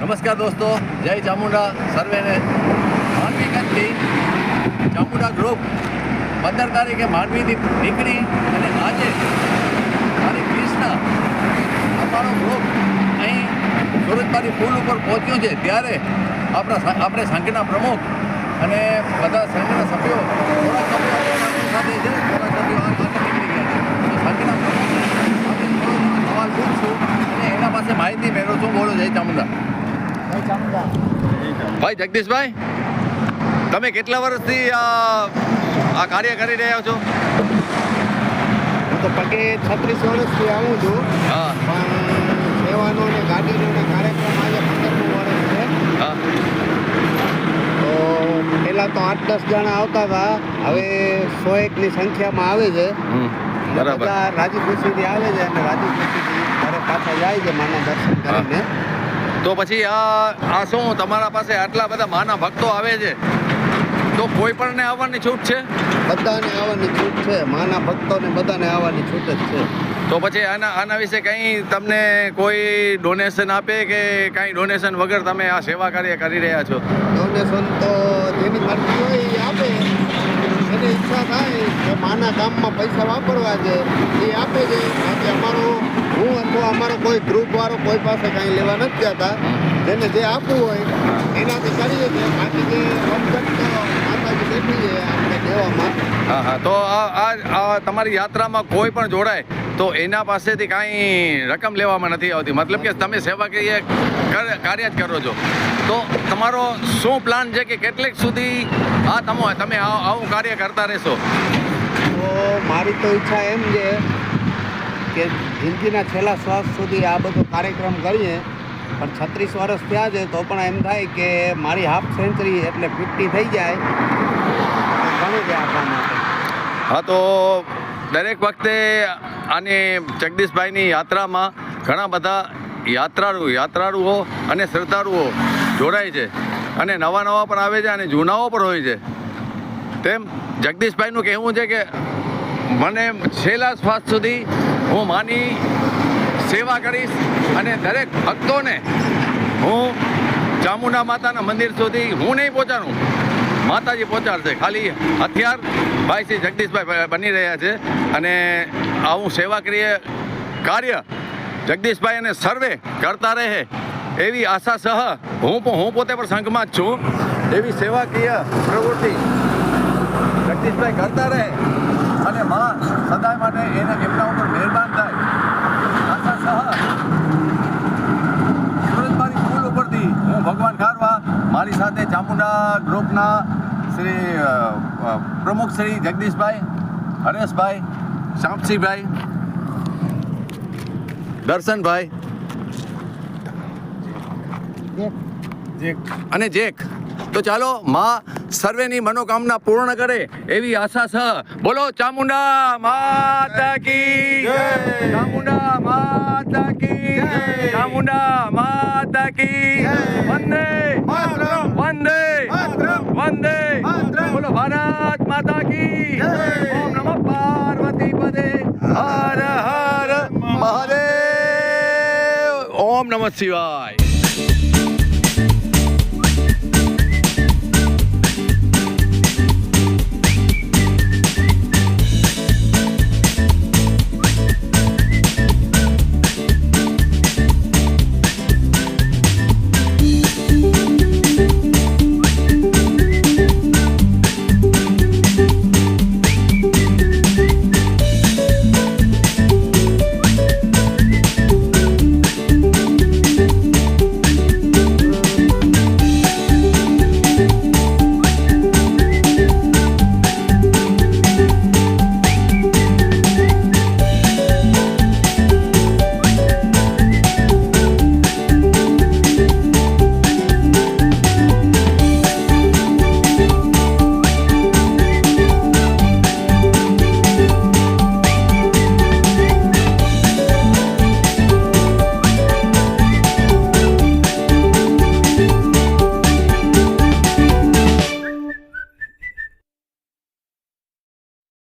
નમસ્કાર દોસ્તો, જય ચામુંડા સર્વેને. કચ્છથી ચામુંડા ગ્રુપ પંદર તારીખે માંડવીથી નીકળી અને આજે તારીખ વીસના અમારો ગ્રુપ અહીં સુરતમારી પુલ ઉપર પહોંચ્યું છે. ત્યારે આપણા આપણે સંઘના પ્રમુખ અને બધા સંઘના સભ્યો સાથે છે નીકળી ગયા છે. અને એના પાસે માહિતી મેળવશું બોલો, જય ચામુંડા. ભાઈ જગદીશભાઈ તમે કેટલા વર્ષથી આ કાર્ય કરી રહ્યા છો? હું તો પગે છત્રીસ વર્ષથી આવું છું. પણ સેવાનો અને ગાડીનો કાર્યક્રમ આજે પંદરમું વર્ષ છે. તો પહેલાં તો આઠ દસ જણા આવતા હતા. હવે સો એકની સંખ્યામાં આવે છે. બરાબર. રાજી ખુશીથી આવે છે અને રાજી ખુશીથી ઘરે પાછા જાય છે માના દર્શન. કરીને. તો પછી આ આ શું તમારા પાસે આટલા બધા માના ભક્તો આવે છે? તો કોઈ પણને આવવાની છૂટ છે? બધાને આવવાની છૂટ છે. માના ભક્તોને બધાને આવવાની છૂટ જ છે. તો પછી આના આના વિશે કંઈ તમને કોઈ ડોનેશન આપે કે કાંઈ ડોનેશન વગર તમે આ સેવા કાર્ય કરી રહ્યા છો? ડોનેશન તો જેની મરજી હોય એ આપે. એને ઈચ્છા થાય કે માના કામમાં પૈસા વાપરવા છે એ આપે છે. બાકી અમારો અથવા અમારો કોઈ ગ્રુપ વાળો કોઈ પાસે કાંઈ લેવા નથી જતા. જેને જે આપવું હોય એનાથી કરીએ છીએ. બાકી જે માતાજી બેઠી છે આપણે દેવામાં હા હા. તો આ તમારી યાત્રામાં કોઈ પણ જોડાય તો એના પાસેથી કાંઈ રકમ લેવામાં નથી આવતી. મતલબ કે તમે સેવાકીય કર- કાર્ય જ કરો છો. તો તમારો શું પ્લાન છે કે કેટલેક સુધી આ તમો તમે આવું કાર્ય કરતા રહેશો? તો મારી તો ઈચ્છા એમ છે કે જિંદગીના છેલ્લા શ્વાસ સુધી આ બધો કાર્યક્રમ કરીએ, પણ છત્રીસ વર્ષ થયા છે, તો પણ એમ થાય કે મારી હાફ સેન્ચુરી એટલે ફિફ્ટી થઈ જાય. હા, તો દરેક વખતે આની જગદીશભાઈની યાત્રામાં ઘણા બધા યાત્રાળુ, યાત્રાળુઓ અને શ્રદ્ધાળુઓ જોડાય છે. અને નવા નવા પણ આવે છે અને જૂનાઓ પણ હોય છે. તેમ જગદીશભાઈનું કહેવું છે કે મને છેલ્લા શ્વાસ સુધી હું માની સેવા કરીશ અને દરેક ભક્તોને હું ચામુંડા માતાના મંદિર સુધી હું નહીં પહોંચાડું. માતાજી પહોંચાડશે. ખાલી હથિયાર ભાઈ શ્રી જગદીશભાઈ બની રહ્યા છે અને આવું સેવાક્રિય કાર્ય જગદીશભાઈ અને સર્વે કરતા રહે એવી આશા સહ હું હું પોતે પણ સંઘમાં જ છું. એવી સેવાકીય પ્રવૃત્તિ જગદીશભાઈ કરતા રહે અને મા સદાય માટે એને એમના ઉપર મહેરબાન થાય આશા સહ સુરતમારી પુલ ઉપરથી હું ભગવાન ખારવા મારી સાથે ચામુંડા ગ્રુપના શ્રી પ્રમુખ શ્રી જગદીશભાઈ હરેશભાઈ શામસિંહભાઈ દર્શનભાઈ અને જેક. તો ચાલો માં સર્વેની મનોકામના પૂર્ણ કરે એવી આશા સહ બોલો ચામુંડા માતા કી ચામુંડા માતા કી ચામુંડા માતા કી વંદે વંદે વંદે બોલો ભારત માતા કી ઓમ નમઃ પાર્વતી પદે. હર હર મહાદેવ. ઓમ નમઃ શિવાય.